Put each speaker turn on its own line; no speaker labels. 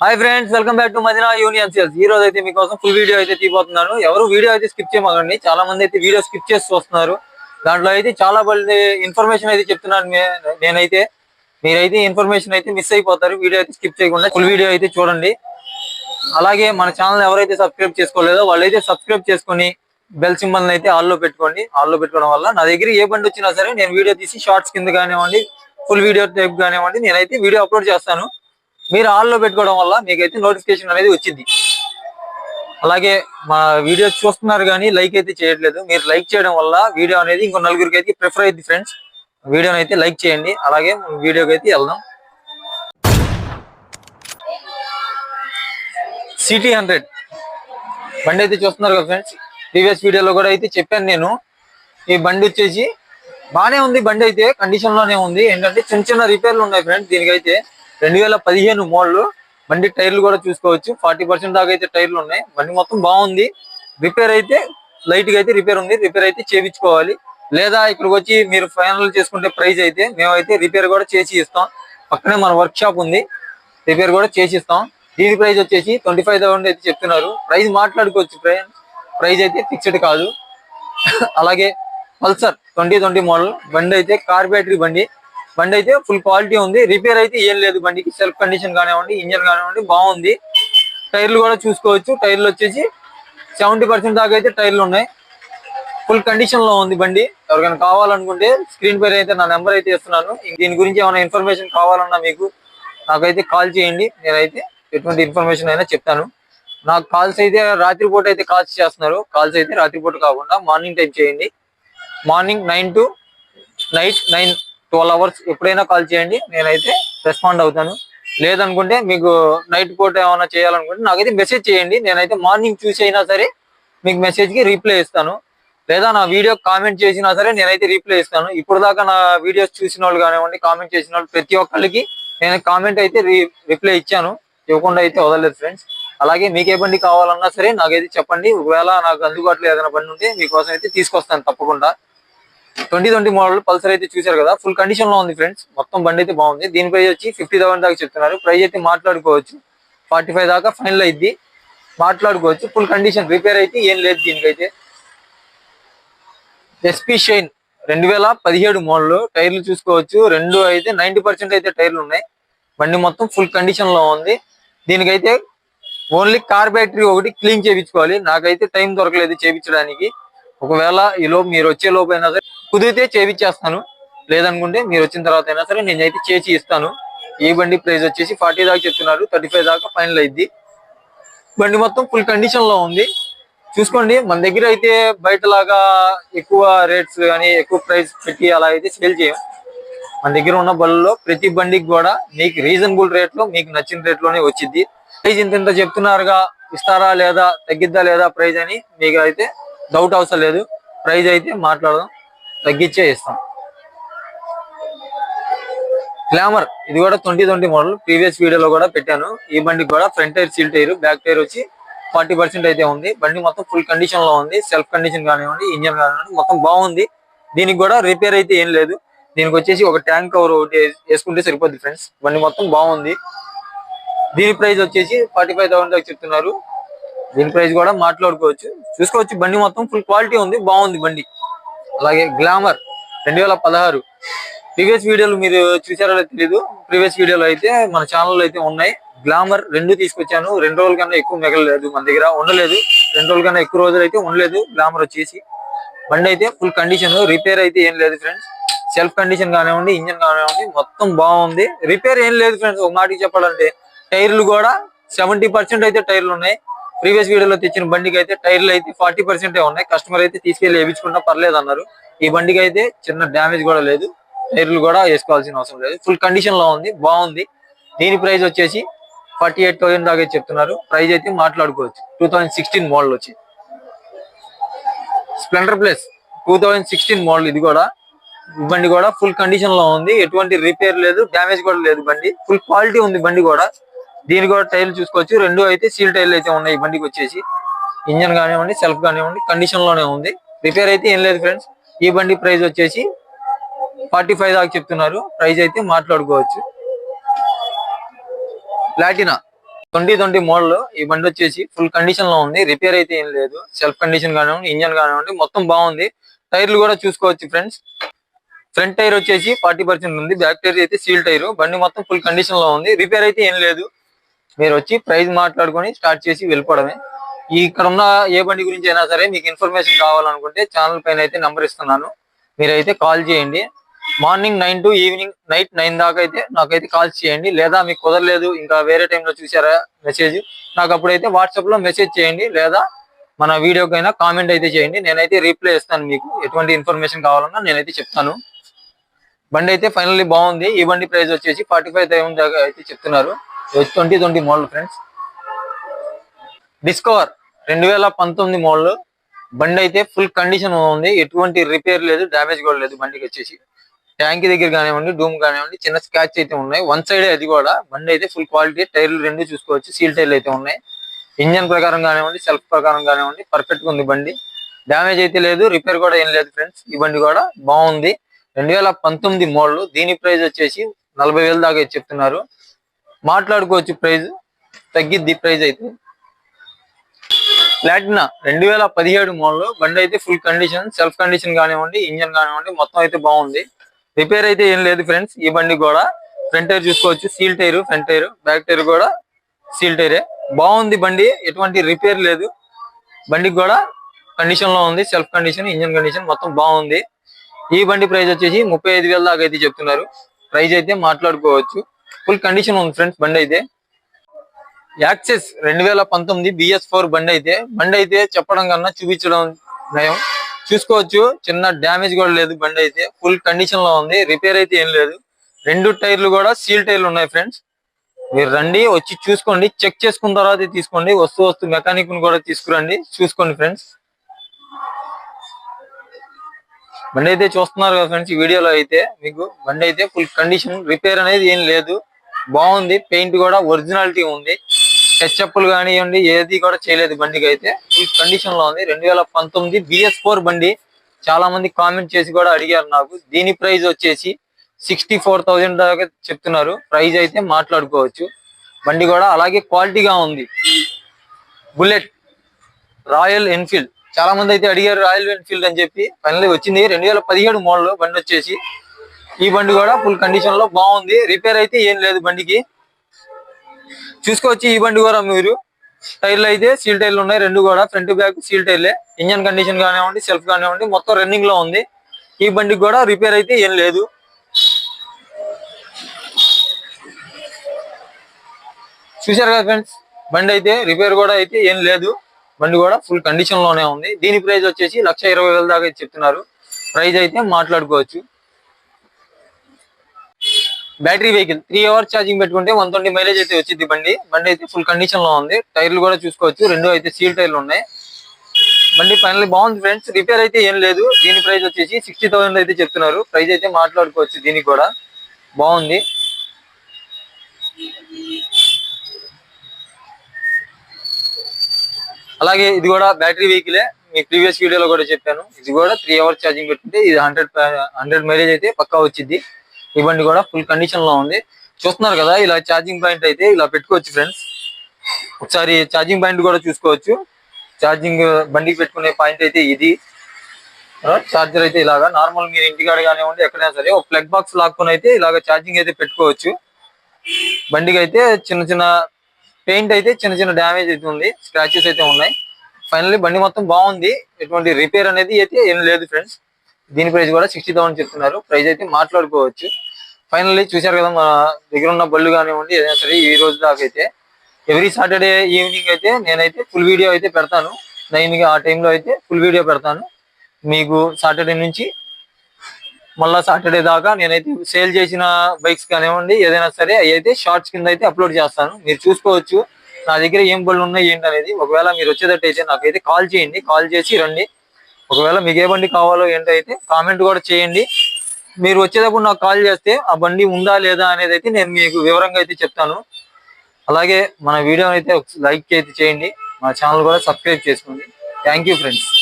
Hi friends welcome back to Madina union sales ఈ రోజు అయితే మీకోసం ఫుల్ వీడియో అయితే తీపోతున్నాను ఎవరు వీడియో అయితే స్కిప్ చేయమగండి చాలా మంది అయితే వీడియో స్కిప్ చేసి చూస్తున్నారు దాంట్లో అయితే చాలా మంది ఇన్ఫర్మేషన్ అయితే చెప్తున్నాను నేనైతే. మీరైతే ఇన్ఫర్మేషన్ అయితే మిస్ అయిపోతారు. వీడియో అయితే స్కిప్ చేయకుండా ఫుల్ వీడియో అయితే చూడండి. అలాగే మన ఛానల్ ఎవరైతే సబ్స్క్రైబ్ చేసుకోలేదో వాళ్ళైతే సబ్స్క్రైబ్ చేసుకొని బెల్ సింబల్ అయితే ఆల్లో పెట్టుకోండి. ఆల్లో పెట్టుకోవడం వల్ల నా దగ్గర ఏ బండి వచ్చినా సరే నేను వీడియో తీసి షార్ట్స్ కింద కానివ్వండి ఫుల్ వీడియో టైప్ కానివ్వండి నేనైతే వీడియో అప్లోడ్ చేస్తాను. మీరు ఆల్లో పెట్టుకోవడం వల్ల మీకైతే నోటిఫికేషన్ అనేది వచ్చింది. అలాగే మా వీడియో చూస్తున్నారు కానీ లైక్ అయితే చేయట్లేదు. మీరు లైక్ చేయడం వల్ల వీడియో అనేది ఇంకో నలుగురికి అయితే ప్రిఫర్ అయింది ఫ్రెండ్స్ వీడియోని అయితే లైక్ చేయండి. అలాగే వీడియోకి అయితే వెళ్దాం. సిటీ హండ్రెడ్ బండి అయితే చూస్తున్నారు కదా ఫ్రెండ్స్ ప్రీవియస్ వీడియోలో కూడా అయితే చెప్పాను నేను. ఈ బండి వచ్చేసి బాగానే ఉంది. బండి అయితే కండిషన్లోనే ఉంది. ఏంటంటే చిన్న చిన్న రిపేర్లు ఉన్నాయి ఫ్రెండ్స్ దీనికైతే. రెండు వేల పదిహేను మోడల్ బండి టైర్లు కూడా చూసుకోవచ్చు. ఫార్టీ పర్సెంట్ దాకా అయితే టైర్లు ఉన్నాయి. బండి మొత్తం బాగుంది. రిపేర్ అయితే లైట్గా అయితే రిపేర్ ఉంది. రిపేర్ అయితే చేయించుకోవాలి. లేదా ఇక్కడికి వచ్చి మీరు ఫైనల్ చేసుకుంటే ప్రైస్ అయితే మేమైతే రిపేర్ కూడా చేసి ఇస్తాం. పక్కనే మన వర్క్ షాప్ ఉంది. రిపేర్ కూడా చేసి ఇస్తాం. దీని ప్రైజ్ వచ్చేసి ట్వంటీ ఫైవ్ థౌసండ్ అయితే చెప్తున్నారు. ప్రైస్ మాట్లాడుకోవచ్చు ప్రైస్ అయితే ఫిక్స్డ్ కాదు. అలాగే పల్సర్ ట్వంటీ ట్వంటీ మోడల్. బండి అయితే కార్ బ్యాటరీ బండి. బండి అయితే ఫుల్ క్వాలిటీ ఉంది. రిపేర్ అయితే ఏం లేదు బండికి. సెల్ఫ్ కండిషన్ కానివ్వండి ఇంజన్ కానివ్వండి బాగుంది. టైర్లు కూడా చూసుకోవచ్చు. టైర్లు వచ్చేసి సెవెంటీ పర్సెంట్ దాకా అయితే టైర్లు ఉన్నాయి. ఫుల్ కండిషన్లో ఉంది బండి. ఎవరికైనా కావాలనుకుంటే స్క్రీన్ పైన అయితే నా నెంబర్ అయితే ఇస్తున్నాను. దీని గురించి ఏమైనా ఇన్ఫర్మేషన్ కావాలన్నా మీకు నాకైతే కాల్ చేయండి. నేనైతే ఎటువంటి ఇన్ఫర్మేషన్ అయినా చెప్తాను. నాకు కాల్స్ అయితే రాత్రిపూట అయితే కాల్స్ చేస్తున్నారు. కాల్స్ అయితే రాత్రిపూట కాకుండా మార్నింగ్ టైం చేయండి. Morning nine to night nine twelve hours ఎప్పుడైనా కాల్ చేయండి. నేనైతే రెస్పాండ్ అవుతాను. లేదనుకుంటే మీకు నైట్ పూట ఏమైనా చేయాలనుకుంటే నాకైతే మెసేజ్ చేయండి. నేనైతే మార్నింగ్ చూసి అయినా సరే మీకు మెసేజ్కి రీప్లై ఇస్తాను. లేదా నా వీడియో కామెంట్ చేసినా సరే నేనైతే రీప్లై ఇస్తాను. ఇప్పుడు దాకా నా వీడియోస్ చూసిన వాళ్ళు కానివ్వండి కామెంట్ చేసిన వాళ్ళు ప్రతి ఒక్కరికి నేను కామెంట్ అయితే రిప్లై ఇచ్చాను. ఇవ్వకుండా అయితే వదలలేదు ఫ్రెండ్స్. అలాగే మీకు ఏ బండి కావాలన్నా సరే నాకైతే చెప్పండి. ఒకవేళ నాకు అందుబాటులో ఏదైనా బండి ఉంటే మీకోసం అయితే తీసుకొస్తాను తప్పకుండా. ట్వంటీ ట్వంటీ మోడల్ పల్సర్ అయితే చూశారు కదా. ఫుల్ కండిషన్లో ఉంది ఫ్రెండ్స్ మొత్తం బండి అయితే బాగుంది. దీని ప్రైస్ వచ్చి ఫిఫ్టీ థౌసండ్ దాకా చెప్తున్నారు. ప్రైస్ అయితే మాట్లాడుకోవచ్చు. ఫార్టీ ఫైవ్ దాకా ఫైనల్ అయింది. మాట్లాడుకోవచ్చు. ఫుల్ కండిషన్ రిపేర్ అయితే ఏం లేదు దీనికైతే. ఎస్పీ షైన్ రెండు వేల పదిహేడు మోడల్ టైర్లు చూసుకోవచ్చు. రెండు అయితే నైన్టీ పర్సెంట్ అయితే టైర్లు ఉన్నాయి. బండి మొత్తం ఫుల్ కండిషన్లో ఉంది. దీనికైతే ఓన్లీ కార్ బ్యాటరీ ఒకటి క్లీన్ చేయించుకోవాలి. నాకైతే టైం దొరకలేదు చేయించడానికి. ఒకవేళ ఈ లోపు మీరు వచ్చే లోపు అయినా సరే కుదిరితే చేయించేస్తాను లేదనుకుంటే మీరు వచ్చిన తర్వాత అయినా సరే నేనైతే చేసి ఇస్తాను. ఈ బండి ప్రైస్ వచ్చేసి ఫార్టీ దాకా చెప్తున్నారు. థర్టీ ఫైవ్ దాకా ఫైనల్ అయింది బండి మొత్తం ఫుల్ కండిషన్లో ఉంది. చూసుకోండి మన దగ్గర అయితే బయట లాగా ఎక్కువ రేట్స్ కానీ ఎక్కువ ప్రైస్ పెట్టి అలా అయితే సేల్ చేయం. మన దగ్గర ఉన్న బళ్ళలో ప్రతి బండికి కూడా మీకు రీజనబుల్ రేట్లో మీకు నచ్చిన రేట్లోనే వచ్చింది ప్రైజ్ ఇంత ఇంత చెప్తున్నారుగా ఇస్తారా లేదా తగ్గిద్దా లేదా ప్రైజ్ అని మీకు అయితే డౌట్ అవసరం లేదు. ప్రైజ్ అయితే మాట్లాడదాం. తగ్గించే ఇస్తాం గ్లామర్ ఇది కూడా ట్వంటీ ట్వంటీ మోడల్. ప్రీవియస్ వీడియోలో కూడా పెట్టాను. ఈ బండికి కూడా front tyre seal tyre back tyre వచ్చి ఫార్టీ పర్సెంట్ అయితే ఉంది. బండి మొత్తం ఫుల్ కండిషన్లో ఉంది. సెల్ఫ్ కండిషన్ కానివ్వండి ఇంజన్ కానివ్వండి మొత్తం బాగుంది. దీనికి కూడా రిపేర్ అయితే ఏం లేదు. దీనికి వచ్చేసి ఒక ట్యాంక్ కవర్ ఒకటి వేసుకుంటే సరిపోద్ది ఫ్రెండ్స్. బండి మొత్తం బాగుంది. దీని ప్రైస్ వచ్చేసి ఫార్టీ ఫైవ్ థౌసండ్ దాకా చెప్తున్నారు. దీని ప్రైస్ కూడా మాట్లాడుకోవచ్చు. చూసుకోవచ్చు బండి మొత్తం ఫుల్ క్వాలిటీ ఉంది బాగుంది బండి. అలాగే గ్లామర్ రెండు వేల పదహారు. ప్రీవియస్ వీడియోలు మీరు చూసారో తెలీదు. ప్రీవియస్ వీడియోలు అయితే మన ఛానల్లో అయితే ఉన్నాయి. గ్లామర్ రెండు తీసుకొచ్చాను. రెండు రోజుల కన్నా ఎక్కువ మిగలలేదు మన దగ్గర ఉండలేదు. రెండు రోజుల కన్నా ఎక్కువ రోజులు అయితే ఉండలేదు గ్లామర్ వచ్చేసి. బండి అయితే ఫుల్ కండిషన్ రిపేర్ అయితే ఏం లేదు ఫ్రెండ్స్ సెల్ఫ్ కండిషన్ కానివ్వండి ఇంజన్ కానివ్వండి మొత్తం బాగుంది. రిపేర్ ఏం లేదు ఫ్రెండ్స్ ఒక మాటకి చెప్పాలంటే టైర్లు కూడా సెవెంటీ పర్సెంట్ అయితే టైర్లు ఉన్నాయి. ప్రీవియస్ వీడియోలో తెచ్చిన బండికి అయితే టైర్లు అయితే ఫార్టీ పర్సెంట్ ఉన్నాయి. కస్టమర్ అయితే తీసుకెళ్ళి వేయించుకున్నా పర్లేదు అన్నారు. ఈ బండికి అయితే చిన్న డ్యామేజ్ కూడా లేదు. టైర్లు కూడా వేసుకోవాల్సిన అవసరం లేదు. ఫుల్ కండిషన్లో ఉంది బాగుంది. దీని ప్రైస్ వచ్చేసి ఫార్టీ ఎయిట్ థౌసండ్ దాకా చెప్తున్నారు. ప్రైస్ అయితే మాట్లాడుకోవచ్చు. టూ థౌసండ్ సిక్స్టీన్ మోడల్ వచ్చి. Splendor plus two thousand sixteen model ఇది కూడా. బండి కూడా ఫుల్ కండిషన్లో ఉంది. ఎటువంటి రిపేర్ లేదు డ్యామేజ్ కూడా లేదు బండి. ఫుల్ క్వాలిటీ ఉంది బండి కూడా. దీని కూడా టైర్లు చూసుకోవచ్చు. రెండు అయితే సీల్ టైర్లు అయితే ఉన్నాయి. ఈ బండికి వచ్చేసి. ఇంజన్ కానివ్వండి సెల్ఫ్ కానివ్వండి కండిషన్లోనే ఉంది. రిపేర్ అయితే ఏం లేదు ఫ్రెండ్స్. ఈ బండి ప్రైస్ వచ్చేసి ఫార్టీ ఫైవ్ దాకా చెప్తున్నారు. ప్రైస్ అయితే మాట్లాడుకోవచ్చు. Platina twenty twenty model. ఈ బండి వచ్చేసి ఫుల్ కండిషన్లో ఉంది. రిపేర్ అయితే ఏం లేదు. సెల్ఫ్ కండిషన్ కానివ్వండి ఇంజన్ కానివ్వండి మొత్తం బాగుంది. టైర్లు కూడా చూసుకోవచ్చు ఫ్రెండ్స్. ఫ్రంట్ టైర్ వచ్చేసి ఫార్టీ పర్సెంట్ ఉంది. బ్యాక్ టైర్ అయితే సీల్ టైర్. బండి మొత్తం ఫుల్ కండిషన్లో ఉంది. రిపేర్ అయితే ఏం లేదు. మీరు వచ్చి ప్రైస్ మాట్లాడుకొని స్టార్ట్ చేసి వెళ్ళిపోవడమే. ఇక్కడ ఉన్న ఏ బండి గురించి అయినా సరే మీకు ఇన్ఫర్మేషన్ కావాలనుకుంటే ఛానల్ పైన అయితే నెంబర్ ఇస్తున్నాను. మీరైతే కాల్ చేయండి. Morning nine to evening night nine దాకా అయితే నాకైతే కాల్ చేయండి. లేదా మీకు కుదరలేదు ఇంకా వేరే టైంలో చూసారా మెసేజ్? నాకు అప్పుడైతే వాట్సాప్లో మెసేజ్ చేయండి లేదా మన వీడియోకైనా కామెంట్ అయితే చేయండి. నేనైతే రీప్లై ఇస్తాను మీకు. ఎటువంటి ఇన్ఫర్మేషన్ కావాలన్నా నేనైతే చెప్తాను. బండి అయితే ఫైనల్లీ బాగుంది. ఈ బండి ప్రైస్ వచ్చేసి ఫార్టీ ఫైవ్ థౌసండ్ దాకా అయితే చెప్తున్నారు. Twenty twenty model friends Discover రెండు వేల పంతొమ్మిది మోడల్ బండి అయితే ఫుల్ కండిషన్ ఉంది. ఎటువంటి రిపేర్ లేదు డ్యామేజ్ కూడా లేదు బండికి వచ్చేసి. ట్యాంక్ దగ్గర కానివ్వండి డూమ్ కానివ్వండి చిన్న స్క్రాచ్ అయితే ఉన్నాయి. వన్ సైడ్ అది కూడా. బండి అయితే ఫుల్ క్వాలిటీ టైర్లు రెండు చూసుకోవచ్చు. సీల్ టైర్లు అయితే ఉన్నాయి. ఇంజన్ ప్రకారం కానివ్వండి సెల్ఫ్ ప్రకారం కానివ్వండి పర్ఫెక్ట్గా ఉంది బండి. డ్యామేజ్ అయితే లేదు రిపేర్ కూడా ఏం లేదు ఫ్రెండ్స్ ఈ బండి కూడా బాగుంది. రెండు వేల పంతొమ్మిది మోడల్ దీని ప్రైస్ వచ్చేసి నలభై వేలు దాకా చెప్తున్నారు. మాట్లాడుకోవచ్చు ప్రైజ్. తగ్గిద్ది ప్రైజ్ అయితే. ప్లాటినా రెండు వేల పదిహేడు మోడల్. బండి అయితే ఫుల్ కండిషన్ సెల్ఫ్ కండిషన్ కానివ్వండి ఇంజన్ కానివ్వండి మొత్తం అయితే బాగుంది. రిపేర్ అయితే ఏం లేదు ఫ్రెండ్స్. ఈ బండి కూడా ఫ్రంట్ టైర్ చూసుకోవచ్చు seal tyre front tyre back tyre కూడా సీల్ టైరే. బాగుంది బండి ఎటువంటి రిపేర్ లేదు. బండికి కూడా కండిషన్లో ఉంది సెల్ఫ్ కండిషన్ ఇంజన్ కండిషన్ మొత్తం బాగుంది. ఈ బండి ప్రైస్ వచ్చేసి ముప్పై ఐదు వేల దాకా అయితే చెప్తున్నారు. ప్రైజ్ అయితే మాట్లాడుకోవచ్చు. ఫుల్ కండిషన్ ఉంది ఫ్రెండ్స్ బండి అయితే. యాక్సెస్ రెండు వేల పంతొమ్మిది బిఎస్ ఫోర్ బండి అయితే. బండి అయితే చెప్పడం కన్నా చూపించడం నయం. చూసుకోవచ్చు చిన్న డ్యామేజ్ కూడా లేదు బండి అయితే. ఫుల్ కండిషన్లో ఉంది రిపేర్ అయితే ఏం లేదు. రెండు టైర్లు కూడా సీల్ టైర్లు ఉన్నాయి ఫ్రెండ్స్. మీరు రండి వచ్చి చూసుకోండి చెక్ చేసుకున్న తర్వాత తీసుకోండి వస్తూ వస్తూ మెకానిక్ని కూడా తీసుకురండి చూసుకోండి ఫ్రెండ్స్. బండి అయితే చూస్తున్నారు కదా ఫ్రెండ్స్ ఈ వీడియోలో అయితే. మీకు బండి అయితే ఫుల్ కండిషన్ రిపేర్ అనేది ఏం లేదు. బాగుంది. పెయింట్ కూడా ఒరిజినాలిటీ ఉంది. టచ్అప్లు కానివ్వండి ఏది కూడా చేయలేదు బండికి అయితే ఈ కండిషన్లో ఉంది. రెండు వేల పంతొమ్మిది బిఎస్ ఫోర్ బండి చాలా మంది కామెంట్ చేసి కూడా అడిగారు నాకు. దీని ప్రైస్ వచ్చేసి సిక్స్టీ ఫోర్ థౌజండ్ దాకా చెప్తున్నారు. ప్రైస్ అయితే మాట్లాడుకోవచ్చు. బండి కూడా అలాగే క్వాలిటీగా ఉంది. బుల్లెట్ రాయల్ ఎన్ఫీల్డ్ చాలా మంది అయితే అడిగారు రాయల్ ఎన్ఫీల్డ్ అని చెప్పి. ఫైనల్ వచ్చింది. రెండు వేల పదిహేడు మోడల్ బండి వచ్చేసి ఈ బండి కూడా ఫుల్ కండిషన్లో బాగుంది. రిపేర్ అయితే ఏం లేదు బండికి. చూసుకోవచ్చు ఈ బండి కూడా మీరు. టైర్లు అయితే సీల్ టైర్లు ఉన్నాయి. రెండు కూడా ఫ్రంట్ బ్యాక్ సీల్ టైర్లే ఇంజన్ కండిషన్ కానివ్వండి సెల్ఫ్ కానివ్వండి మొత్తం రన్నింగ్లో ఉంది. ఈ బండికి కూడా రిపేర్ అయితే ఏం లేదు. చూసారు కదా ఫ్రెండ్స్ బండి అయితే రిపేర్ కూడా అయితే ఏం లేదు. బండి కూడా ఫుల్ కండిషన్లోనే ఉంది. దీని ప్రైస్ వచ్చేసి లక్ష ఇరవై వేల దాకా అయితే చెప్తున్నారు. ప్రైస్ అయితే మాట్లాడుకోవచ్చు. Battery vehicle three hours charging పెట్టుకుంటే వన్ ట్వంటీ మైలేజ్ అయితే వచ్చింది బండి. బండి అయితే ఫుల్ కండిషన్లో ఉంది. టైర్లు కూడా చూసుకోవచ్చు. రెండు అయితే సీల్ టైర్లు ఉన్నాయి. బండి ఫైనల్ బాగుంది ఫ్రెండ్స్ రిపేర్ అయితే ఏం లేదు. దీని ప్రైస్ వచ్చేసి సిక్స్టీ థౌసండ్ అయితే చెప్తున్నారు. ప్రైస్ అయితే మాట్లాడుకోవచ్చు దీనికి కూడా. బాగుంది. అలాగే ఇది కూడా బ్యాటరీ వెహికలే మీ ప్రీవియస్ వీడియోలో కూడా చెప్పాను. ఇది కూడా త్రీ అవర్స్ ఛార్జింగ్ పెట్టుకుంటే ఇది హండ్రెడ్ హండ్రెడ్ మైలేజ్ అయితే పక్కా వచ్చింది ఈ బండి కూడా ఫుల్ కండిషన్లో ఉంది. చూస్తున్నారు కదా ఇలా ఛార్జింగ్ పాయింట్ అయితే ఇలా పెట్టుకోవచ్చు ఫ్రెండ్స్ ఒకసారి ఛార్జింగ్ పాయింట్ కూడా చూసుకోవచ్చు. ఛార్జింగ్ బండికి పెట్టుకునే పాయింట్ అయితే ఇది. చార్జర్ అయితే ఇలాగా. నార్మల్ మీరు ఇంటికాడ కానివ్వండి ఎక్కడైనా సరే ఒక ప్లగ్ బాక్స్ లాక్కుని అయితే ఇలాగ ఛార్జింగ్ అయితే పెట్టుకోవచ్చు. బండికి అయితే చిన్న చిన్న పెయింట్ అయితే చిన్న చిన్న డ్యామేజ్ అయితే ఉంది. స్క్రాచెస్ అయితే ఉన్నాయి. ఫైనల్లీ బండి మొత్తం బాగుంది. ఎటువంటి రిపేర్ అనేది అయితే ఏం లేదు ఫ్రెండ్స్ దీని ప్రైస్ కూడా సిక్స్టీ థౌసండ్ చెప్తున్నారు. ప్రైస్ అయితే మాట్లాడుకోవచ్చు. ఫైనల్లీ చూశారు కదా మన దగ్గర ఉన్న బళ్ళు కానివ్వండి ఏదైనా సరే ఈ రోజు దాకా అయితే. ఎవ్రీ సాటర్డే ఈవినింగ్ అయితే నేనైతే ఫుల్ వీడియో అయితే పెడతాను. నైన్ ఆ టైంలో అయితే ఫుల్ వీడియో పెడతాను. మీకు సాటర్డే నుంచి మళ్ళా సాటర్డే దాకా నేనైతే సేల్ చేసిన బైక్స్ కానివ్వండి ఏదైనా సరే అవి అయితే షార్ట్స్ కింద అయితే అప్లోడ్ చేస్తాను. మీరు చూసుకోవచ్చు. నా దగ్గర ఏం బళ్ళు ఉన్నాయి ఏంటి అనేది ఒకవేళ మీరు వచ్చేటట్టయితే నాకైతే కాల్ చేయండి. కాల్ చేసి రండి. ఒకవేళ మీకు ఏ బండి కావాలో ఏంటైతే కామెంట్ కూడా చేయండి. మీరు వచ్చేటప్పుడు నాకు కాల్ చేస్తే ఆ బండి ఉందా లేదా అనేది అయితే నేను మీకు వివరంగా అయితే చెప్తాను. అలాగే మన వీడియోని అయితే లైక్ అయితే చేయండి. మా ఛానల్ కూడా సబ్స్క్రైబ్ చేసుకోండి. Thank you friends